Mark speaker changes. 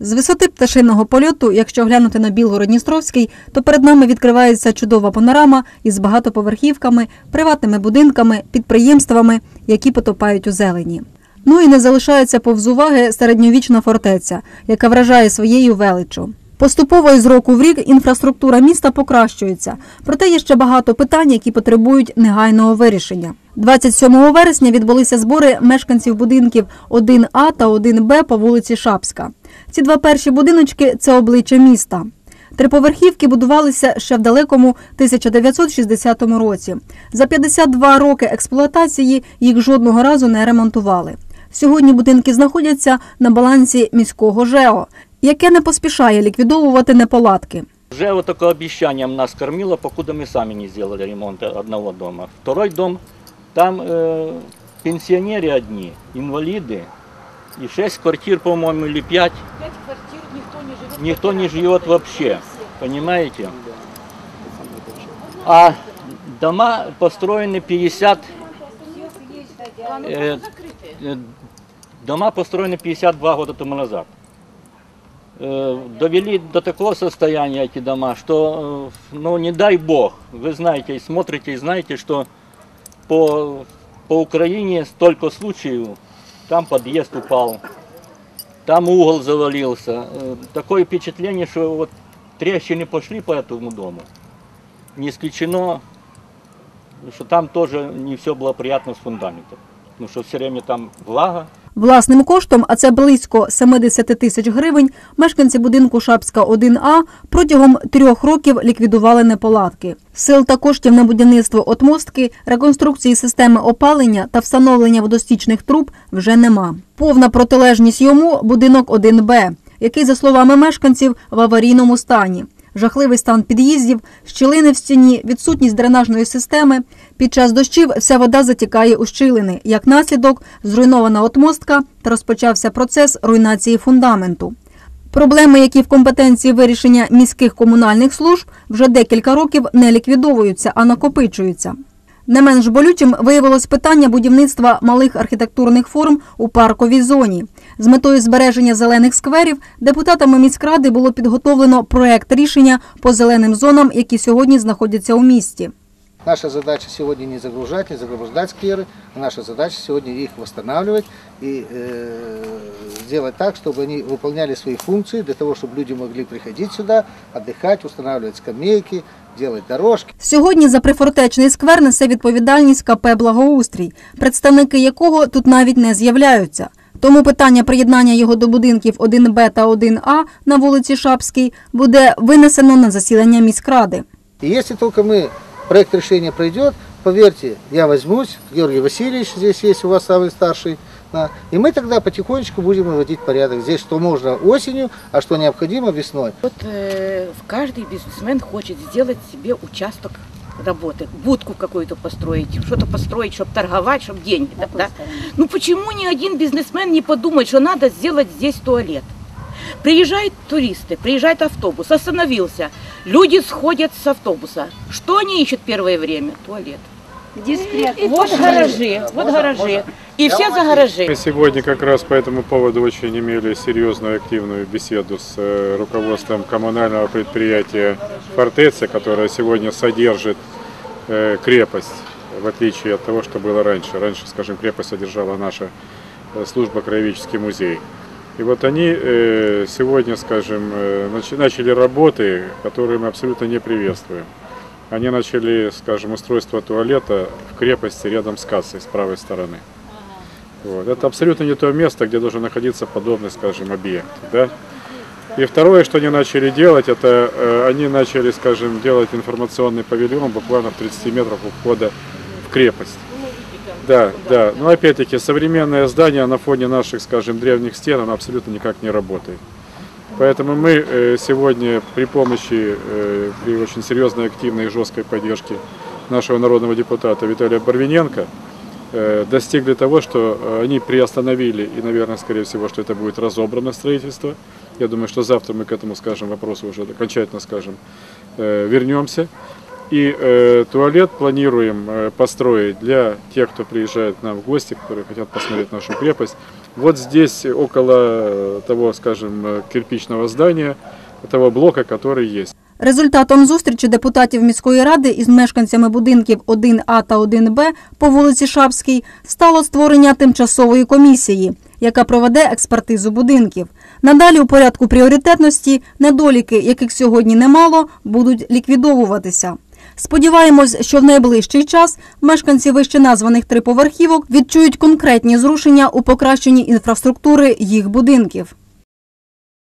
Speaker 1: З висоти пташиного польоту, якщо глянути на Білгород-Дністровський, то перед нами відкривається чудова панорама із багатоповерхівками, приватними будинками, підприємствами, які потопають у зелені. Ну і не залишається повз уваги середньовічна фортеця, яка вражає своєю величчю. Поступово із року в рік інфраструктура міста покращується, проте є ще багато питань, які потребують негайного вирішення. 27 вересня відбулися збори мешканців будинків 1А та 1Б по вулиці Шапська. Ці два перші будиночки це обличчя міста. Триповерхівки будувалися ще в далекому 1960 році. За 52 роки експлуатації їх жодного разу не ремонтували. Сьогодні будинки знаходяться на балансі міського ЖЕО, яке не поспішає ліквідовувати неполадки.
Speaker 2: Уже вот такое обещанием нас кормило, покуда мы сами не сделали ремонт одного дома. Второй дом, там э, пенсионеры одни, инвалиды, и шесть квартир, по-моему, или пять,
Speaker 3: Пять квартир, никто не живет.
Speaker 2: никто не живет вообще, понимаете? А дома построены 50, э, э, дома построены 52 года тому назад. Э, довели до такого состояния эти дома, что, э, ну, не дай бог, вы знаете, и смотрите и знаете, что по, по Украине столько случаев, там подъезд упал, там угол завалился. Э, Такое впечатление, что вот трещины пошли по этому дому. Не исключено, что там тоже не все было приятно с фундаментом. Потому что все время там влага,
Speaker 1: Власним коштом, а це близько 70 тисяч гривень, мешканці будинку Шапська 1А протягом трьох років ліквідували неполадки. Сил та коштів на будівництво отмостки, реконструкції системи опалення та встановлення водостічних труб вже нема. Повна протилежність йому будинок 1Б, який, за словами мешканців, в аварійному стані. Жахливий стан під'їздів, щілини в стіні, відсутність дренажної системи. Під час дощів вся вода затікає у щілини. Як наслідок, зруйнована отмостка та розпочався процес руйнації фундаменту. Проблеми, які в компетенції вирішення міських комунальних служб, вже декілька років не ліквідовуються, а накопичуються. Не менш болючим виявилось питання будівництва малих архітектурних форм у парковій зоні. З метою збереження зелених скверів депутатами міськради було підготовлено проект рішення по зеленим зонам, які сьогодні знаходяться у місті.
Speaker 4: Наша задача сегодня не загружать, не загружать скверы, а наша задача сегодня их восстанавливать и э, сделать так, чтобы они выполняли свои функции, для того, чтобы люди могли приходить сюда, отдыхать, устанавливать скамейки, делать дорожки.
Speaker 1: Сьогодні за прифортечний сквер несе відповідальність КП «Благоустрій», представники якого тут навіть не з'являються. Тому питання приєднання його до будинків 1Б та 1А на вулиці Шапській буде винесено на засідання міськради.
Speaker 4: И если только мы, проект решения пройдет, поверьте, я возьмусь, Георгий Васильевич здесь есть у вас самый старший, да, и мы тогда потихонечку будем наводить порядок. Здесь что можно осенью, а что необходимо весной.
Speaker 3: Вот э, каждый бизнесмен хочет сделать себе участок работы, будку какую-то построить, что-то построить, чтобы торговать, чтобы деньги. Да, да? Ну почему ни один бизнесмен не подумает, что надо сделать здесь туалет? Приезжают туристы, приезжает автобус, остановился. Люди сходят с автобуса. Что они ищут первое время? Туалет. Вот гаражи, вот гаражи. И все за гаражи.
Speaker 5: Мы сегодня как раз по этому поводу очень имели серьезную активную беседу с э, руководством коммунального предприятия «Фортеция», которое сегодня содержит э, крепость, в отличие от того, что было раньше. Раньше, скажем, крепость содержала наша э, служба «Краеведческий музей». И вот они э, сегодня, скажем, э, нач- начали работы, которые мы абсолютно не приветствуем. Они начали, скажем, устройство туалета в крепости рядом с кассой с правой стороны. Вот. Это абсолютно не то место, где должен находиться подобный, скажем, объект. Да? И второе, что они начали делать, это э, они начали, скажем, делать информационный павильон буквально в 30 метрах у входа в крепость. Да, да. Но опять-таки современное здание на фоне наших, скажем, древних стен, оно абсолютно никак не работает. Поэтому мы э, сегодня при помощи, э, при очень серьезной, активной и жесткой поддержке нашего народного депутата Виталия Барвиненко э, достигли того, что они приостановили, и, наверное, скорее всего, что это будет разобрано строительство. Я думаю, что завтра мы к этому, скажем, вопросу уже окончательно, скажем, вернемся. И э, туалет планируем э, построить для тех, кто приезжает к нам в гости, которые хотят посмотреть нашу крепость, Вот здесь, около э, того, скажем, э, кирпичного здания, этого блока, который есть.
Speaker 1: Результатом зустрічі депутатів міської ради із мешканцями будинків 1А та 1Б по вулиці Шапській стало створення тимчасової комісії, яка проведе експертизу будинків. Надалі у порядку пріоритетності недоліки, яких сьогодні немало, будуть ліквідовуватися. Сподіваємось, що в найближчий час мешканці вище названих триповерхівок відчують конкретні зрушення у покращенні інфраструктури їх будинків.